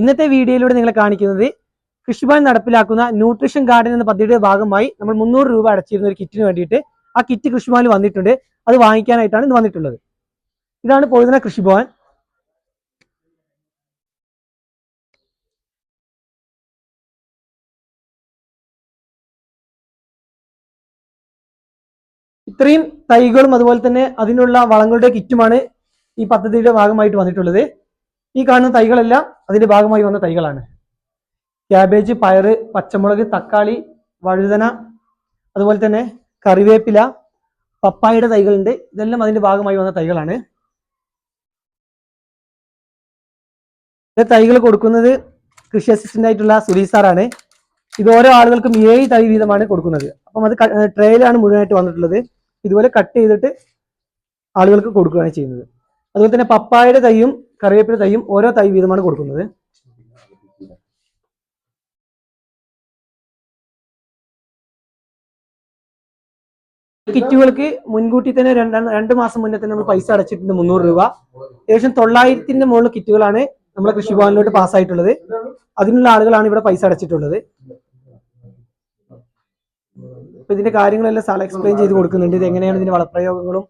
ഇന്നത്തെ വീഡിയോയിലൂടെ നിങ്ങളെ കാണിക്കുന്നത് കൃഷിഭവൻ നടപ്പിലാക്കുന്ന ന്യൂട്രീഷൻ ഗാർഡൻ എന്ന പദ്ധതിയുടെ ഭാഗമായി നമ്മൾ മുന്നൂറ് രൂപ അടച്ചിരുന്ന ഒരു കിറ്റിന് വേണ്ടിയിട്ട് ആ കിറ്റ് കൃഷിഭവനിൽ വന്നിട്ടുണ്ട്. അത് വാങ്ങിക്കാനായിട്ടാണ് ഇന്ന് വന്നിട്ടുള്ളത്. ഇതാണ് പൊഴുതന കൃഷിഭവൻ. ഇത്രയും തൈകളും അതുപോലെ തന്നെ അതിനുള്ള വളങ്ങളുടെ കിറ്റുമാണ് ഈ പദ്ധതിയുടെ ഭാഗമായിട്ട് വന്നിട്ടുള്ളത്. ഈ കാണുന്ന തൈകളെല്ലാം അതിന്റെ ഭാഗമായി വന്ന തൈകളാണ്. ക്യാബേജ് പയറ് പച്ചമുളക് തക്കാളി വഴുതന അതുപോലെ തന്നെ കറിവേപ്പില പപ്പായയുടെ തൈകളുണ്ട്. ഇതെല്ലാം അതിന്റെ ഭാഗമായി വന്ന തൈകളാണ്. തൈകൾ കൊടുക്കുന്നത് കൃഷി അസിസ്റ്റന്റ് ആയിട്ടുള്ള സുരീ സാറാണ്. ഇത് ഓരോ ആളുകൾക്കും ഏഴ് തൈ വീതമാണ് കൊടുക്കുന്നത്. അപ്പം അത് ട്രേയിലാണ് മുഴുവനായിട്ട് വന്നിട്ടുള്ളത്. ഇതുപോലെ കട്ട് ചെയ്തിട്ട് ആളുകൾക്ക് കൊടുക്കുകയാണ് ചെയ്യുന്നത്. അതുപോലെ തന്നെ പപ്പായയുടെ തൈയും കറിവേപ്പില തൈയും ഓരോ തൈ വീതമാണ് കൊടുക്കുന്നത്. കിറ്റുകൾക്ക് മുൻകൂട്ടി തന്നെ രണ്ടാണ് രണ്ട് മാസം മുന്നേ തന്നെ നമ്മൾ പൈസ അടച്ചിട്ടുണ്ട് മുന്നൂറ് രൂപ. ഏകദേശം തൊള്ളായിരത്തിന്റെ മുകളിൽ കിറ്റുകളാണ് നമ്മളെ കൃഷിഭവനിലോട്ട് പാസ്സായിട്ടുള്ളത്. അതിനുള്ള ആളുകളാണ് ഇവിടെ പൈസ അടച്ചിട്ടുള്ളത്. അപ്പൊ ഇതിന്റെ കാര്യങ്ങളെല്ലാം സാർ എക്സ്പ്ലെയിൻ ചെയ്ത് കൊടുക്കുന്നുണ്ട്. ഇത് എങ്ങനെയാണ് ഇതിന്റെ വളപ്രയോഗങ്ങളും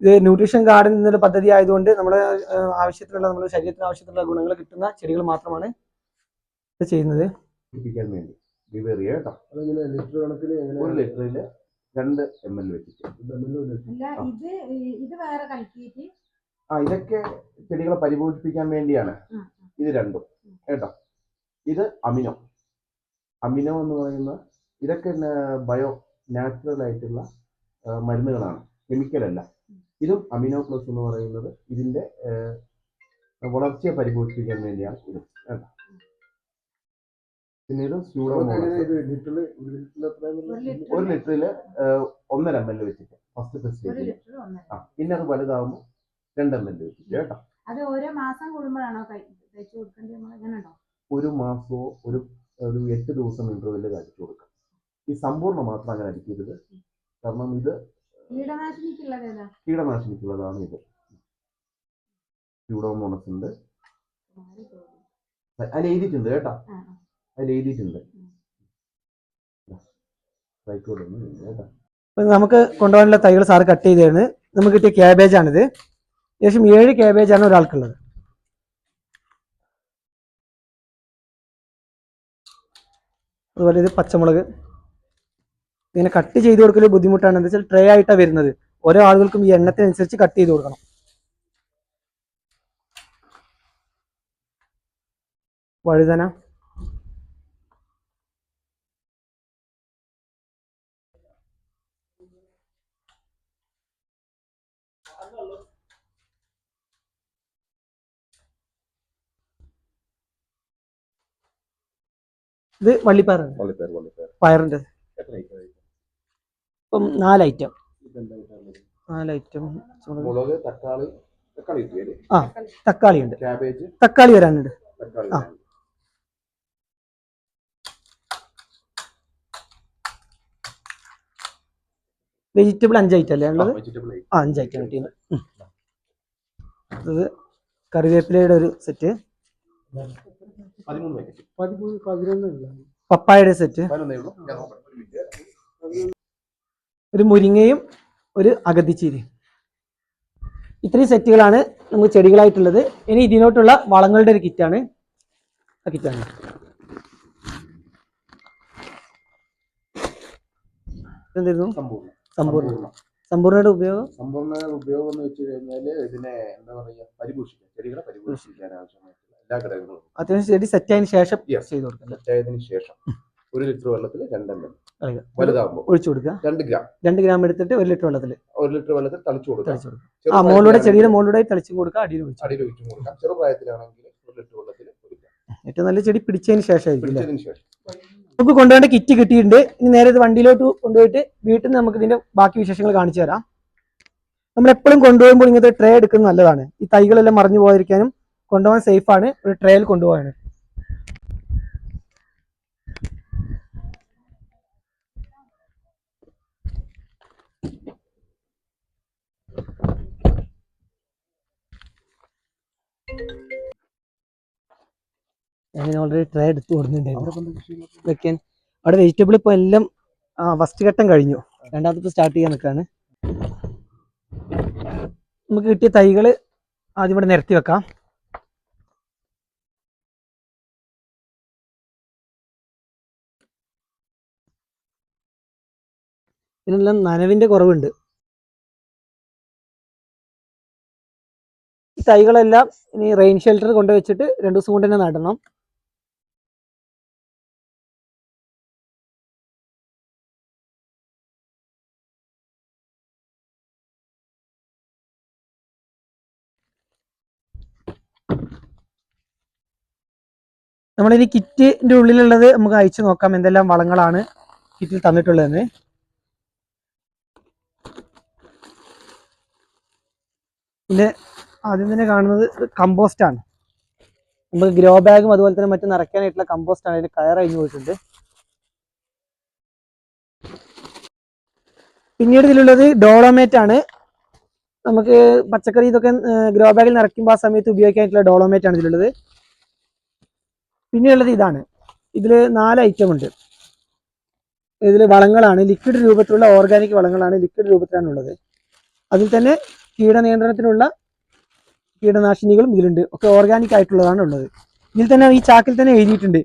ഇത് ന്യൂട്രീഷൻ ഗാർഡൻ എന്നൊരു പദ്ധതി ആയതുകൊണ്ട് നമ്മുടെ ആവശ്യത്തിനുള്ള നമ്മുടെ ശരീരത്തിന് ആവശ്യത്തിനുള്ള ഗുണങ്ങൾ കിട്ടുന്ന ചെടികൾ മാത്രമാണ് ഇത് ചെയ്യുന്നത്. പിടിപ്പിക്കാൻ വേണ്ടി. കേട്ടോ അതെങ്ങനെ ലിറ്റർ കണക്കിന് ഒരു ലിറ്ററിൽ രണ്ട് എം എൽ വെച്ചിട്ട്. അല്ല ഇത് ഇത് വേറെ കലക്കിയിട്ട്? ആ ഇതൊക്കെ ചെടികളെ പരിപോഷിപ്പിക്കാൻ വേണ്ടിയാണ്. ഇത് രണ്ടും. കേട്ടോ? ഇത് അമിനോ. അമിനോ എന്ന് പറയുന്ന ഇതൊക്കെ ബയോ നാച്ചുറൽ ആയിട്ടുള്ള മരുന്നുകളാണ്. കെമിക്കൽ അല്ല. ഇതും അമിനോ പ്ലസ് എന്ന് പറയുന്നത് ഇതിന്റെ വളർച്ചയെ പരിപോഷിപ്പിക്കാൻ വേണ്ടിയാണ് ഇത്. കേട്ടോ പിന്നെ ഇത് സ്യൂഡോമോണസ് ഒരു ലിറ്ററിൽ ഒന്നര എം എൽ വെച്ചിട്ട് ഫസ്റ്റ് ആ പിന്നെ അത് വലുതാവുമ്പോൾ രണ്ട് എം എൽ വെച്ചിട്ട് കേട്ടോ. അത് ഓരോ മാസം കൂടുമ്പോഴാണോ തയ്ച്ചു കൊടുക്കേണ്ടത് ഒരു മാസമോ ഒരു ഒരു എട്ട് ദിവസം ഇന്റർവെല്ലിൽ കഴിച്ചു കൊടുക്കാം. ഈ സമ്പൂർണ മാത്രം അങ്ങനെ അടിക്കരുത്. കാരണം ഇത് കീടനാശിനിക്കുള്ളതാണ് ഇത് സ്യൂഡോമോണസ് ഉണ്ട് അതിൽ എഴുതിയിട്ടുണ്ട് കേട്ടോ. അതിൽ എഴുതിയിട്ടുണ്ട് നമുക്ക് കൊണ്ടുപോകാനുള്ള തൈകൾ സാറ് കട്ട് ചെയ്തതാണ് നമുക്ക് കിട്ടിയ ക്യാബേജ് ആണിത് ഏകദേശം ഏഴ് ക്യാബേജ് ആണ് ഒരാൾക്കുള്ളത്. അതുപോലെ ഇത് പച്ചമുളക്. ഇങ്ങനെ കട്ട് ചെയ്ത് കൊടുക്കൽ ബുദ്ധിമുട്ടാണ്. എന്താ വെച്ചാൽ ട്രേ ആയിട്ടാണ് വരുന്നത്. ഓരോ ആളുകൾക്കും ഈ എണ്ണത്തിനനുസരിച്ച് കട്ട് ചെയ്ത് കൊടുക്കണം. വഴുതന. ഇത് വള്ളിപ്പയറാണ്. പയറിന്റെ ഇപ്പം നാല് ഐറ്റം നാല് ഐറ്റം മുളക് തക്കാളി തക്കാളി ആ തക്കാളി ഉണ്ട്. തക്കാളി വരാനുണ്ട്. തക്കാളി ആ. വെജിറ്റബിൾ അഞ്ച് ഐറ്റം അല്ലേ ഉള്ളത്? ആ അഞ്ച് ഐറ്റം കിട്ടിയത് ഇത് കറിവേപ്പിലയുടെ ഒരു സെറ്റ്. പപ്പായയുടെ സെറ്റ് പതിനൊന്നേ ഉള്ളൂ ഞാൻ നോക്കാം ഒരു മുരിങ്ങയും ഒരു അഗതിച്ചീരയും ഇത്രയും സെറ്റുകളാണ് നമുക്ക് ചെടികളായിട്ടുള്ളത്. ഇനി ഇതിനോട്ടുള്ള വളങ്ങളുടെ ഒരു കിറ്റാണ്. ആ കിറ്റാണ്. എന്തായിരുന്നു സമ്പൂർണ. സമ്പൂർണ. സമ്പൂർണ. സമ്പൂർണയുടെ ഉപയോഗം? സമ്പൂർണയുടെ ഉപയോഗം എന്ന് വെച്ച് കഴിഞ്ഞാൽ ഇതിനെ എന്താ പറയുക പരിപോഷിക്കാൻ ചെടികളെ പരിപോഷിക്കാൻ ആവശ്യമായിട്ടുള്ള എല്ലാ ഘടകങ്ങളും. അത്യാവശ്യം ചെടി സെറ്റ് ആയതിനു ശേഷം ചെയ്ത് കൊടുക്കാം സെറ്റ് ആയതിനു ശേഷം ഒരു ലിറ്റർ വെള്ളത്തിൽ രണ്ടെണ്ണം. വലുതാകുമ്പോൾ ഒഴിച്ചു കൊടുക്കുക. രണ്ട് ഗ്രാം. രണ്ട് ഗ്രാം എടുത്തിട്ട് ഒരു ലിറ്റർ വെള്ളത്തിൽ. ഒരു ലിറ്റർ വെള്ളത്തിൽ തളിച്ചു കൊടുക്കാം തളിച്ചു കൊടുക്കുക. ആ മോളിലൂടെ ചെടിയുടെ മോളിലൂടെ തളിച്ചു കൊടുക്കുക അടിയിൽ ഒഴിച്ചു അടിയിൽ ഒഴിച്ചു കൊടുക്കാം ചെറുപ്രായത്തിലാണെങ്കിൽ ഒരു ലിറ്റർ വെള്ളത്തിൽ ഒഴിക്കുക. ഏറ്റവും നല്ല ചെടി പിടിച്ചതിന് ശേഷമായിരിക്കും നമുക്ക് കൊണ്ടുപോകേണ്ട കിറ്റ് കിട്ടിയിട്ടുണ്ട്. ഇനി നേരെ ഇത് വണ്ടിയിലോട്ട് കൊണ്ടുപോയിട്ട് വീട്ടിൽ നിന്ന് നമുക്ക് ഇതിന്റെ ബാക്കി വിശേഷങ്ങൾ കാണിച്ചു തരാം. നമ്മൾ എപ്പോഴും കൊണ്ടുപോകുമ്പോൾ ഇങ്ങനത്തെ ട്രേ എടുക്കുന്നത് നല്ലതാണ്. ഈ തൈകളെല്ലാം മറിഞ്ഞു പോകാതിരിക്കാനും കൊണ്ടുപോകാൻ സേഫ് ആണ്. ഒരു ട്രേയിൽ കൊണ്ടുപോകാൻ ഞാൻ ഓൾറെഡി ട്രേ എടുത്ത് കൊടുക്കുന്നുണ്ടായിരുന്നു അവിടെ വെക്കാൻ അവിടെ വെജിറ്റബിൾ ഇപ്പോൾ എല്ലാം ഫസ്റ്റ് ഘട്ടം കഴിഞ്ഞു. രണ്ടാമത്തെ സ്റ്റാർട്ട് ചെയ്യാൻ നിൽക്കുകയാണ് നമുക്ക് കിട്ടിയ തൈകൾ ആദ്യം ഇവിടെ നിരത്തി വെക്കാം. ഇതിനെല്ലാം നനവിന്റെ കുറവുണ്ട്. ഈ തൈകളെല്ലാം ഇനി റെയിൻ ഷെൽട്ടർ കൊണ്ടുവച്ചിട്ട് രണ്ടു ദിവസം കൊണ്ട് തന്നെ നടണം. നമ്മളിനി കിറ്റിന്റെ ഉള്ളിലുള്ളത് നമുക്ക് അയച്ചു നോക്കാം. എന്തെല്ലാം വളങ്ങളാണ് കിറ്റിൽ തന്നിട്ടുള്ളതെന്ന്. പിന്നെ ആദ്യം തന്നെ കാണുന്നത് കമ്പോസ്റ്റ് ആണ്. നമുക്ക് ഗ്രോ ബാഗും അതുപോലെ തന്നെ മറ്റും നിറയ്ക്കാനായിട്ടുള്ള കമ്പോസ്റ്റ് ആണ്. അതിന് കയർ അഴിഞ്ഞു പോയിട്ടുണ്ട്. പിന്നീട് ഇതിലുള്ളത് ഡോളോമേറ്റ് ആണ്. നമുക്ക് പച്ചക്കറി ഇതൊക്കെ ഗ്രോ ബാഗിൽ നിറയ്ക്കുമ്പോൾ ആ സമയത്ത് ഉപയോഗിക്കാനായിട്ടുള്ള ഡോളോമേറ്റ് ആണ് ഇതിലുള്ളത്. പിന്നെയുള്ളത് ഇതാണ്. ഇതിൽ നാല് ഐറ്റം ഉണ്ട്. ഇതിൽ വളങ്ങളാണ് ലിക്വിഡ് രൂപത്തിലുള്ള ഓർഗാനിക് വളങ്ങളാണ് ലിക്വിഡ് രൂപത്തിലാണ് ഉള്ളത് അതിൽ തന്നെ കീടനിയന്ത്രണത്തിനുള്ള കീടനാശിനികളും ഇതിലുണ്ട്. ഒക്കെ ഓർഗാനിക് ആയിട്ടുള്ളതാണ് ഉള്ളത് ഇതിൽ തന്നെ ഈ ചാക്കിൽ തന്നെ എഴുതിയിട്ടുണ്ട്.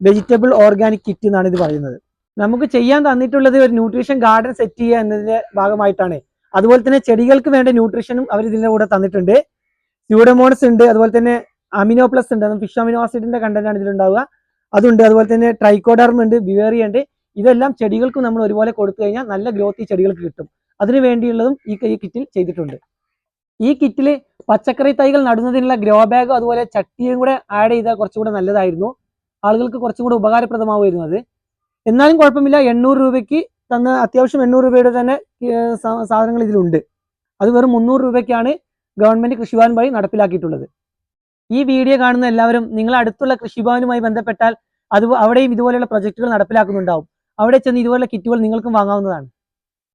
വെജിറ്റബിൾ ഓർഗാനിക് കിറ്റ് എന്നാണ് ഇത് പറയുന്നത്. നമുക്ക് ചെയ്യാൻ തന്നിട്ടുള്ളത് ഒരു ന്യൂട്രീഷൻ ഗാർഡൻ സെറ്റ് ചെയ്യുക എന്നതിന്റെ ഭാഗമായിട്ടാണ്. അതുപോലെ തന്നെ ചെടികൾക്ക് വേണ്ട ന്യൂട്രീഷനും അവർ ഇതിന്റെ കൂടെ തന്നിട്ടുണ്ട്. സ്യൂഡമോണസ് ഉണ്ട്. അതുപോലെ തന്നെ അമിനോ പ്ലസ് ഉണ്ട്. ഫിഷ് അമിനോ ആസിഡിന്റെ കണ്ടന്റ് ആണ് ഇതിലുണ്ടാവുക. അതുണ്ട്. അതുപോലെ തന്നെ ട്രൈക്കോഡർമ ഉണ്ട് ബിവേറിയ ഉണ്ട്. ഇതെല്ലാം ചെടികൾക്ക് നമ്മൾ ഒരുപോലെ കൊടുത്തു കഴിഞ്ഞാൽ നല്ല ഗ്രോത്ത് ഈ ചെടികൾക്ക് കിട്ടും. അതിനു വേണ്ടിയുള്ളതും ഈ ഈ കിറ്റിൽ ചെയ്തിട്ടുണ്ട്. ഈ കിറ്റിൽ പച്ചക്കറി തൈകൾ നടുന്നതിനുള്ള ഗ്രോ ബാഗും അതുപോലെ ചട്ടിയും കൂടെ ആഡ് ചെയ്താൽ കുറച്ചുകൂടെ നല്ലതായിരുന്നു. ആളുകൾക്ക് കുറച്ചും കൂടെ ഉപകാരപ്രദമാവുമായിരുന്നു അത്. എന്നാലും കുഴപ്പമില്ല. എണ്ണൂറ് രൂപയ്ക്ക് തന്ന അത്യാവശ്യം എണ്ണൂറ് രൂപയുടെ തന്നെ സാധനങ്ങൾ ഇതിലുണ്ട്. അത് വെറും മുന്നൂറ് രൂപയ്ക്കാണ് ഗവൺമെന്റ് കൃഷിഭവൻ വഴി നടപ്പിലാക്കിയിട്ടുള്ളത്. ഈ വീഡിയോ കാണുന്ന എല്ലാവരും നിങ്ങൾ അടുത്തുള്ള കൃഷിഭവനുമായി ബന്ധപ്പെട്ടാൽ അത് അവിടെയും ഇതുപോലെയുള്ള പ്രൊജക്ടുകൾ നടപ്പിലാക്കുന്നുണ്ടാവും. അവിടെ ചെന്ന് ഇതുപോലുള്ള കിറ്റുകൾ നിങ്ങൾക്കും വാങ്ങാവുന്നതാണ്.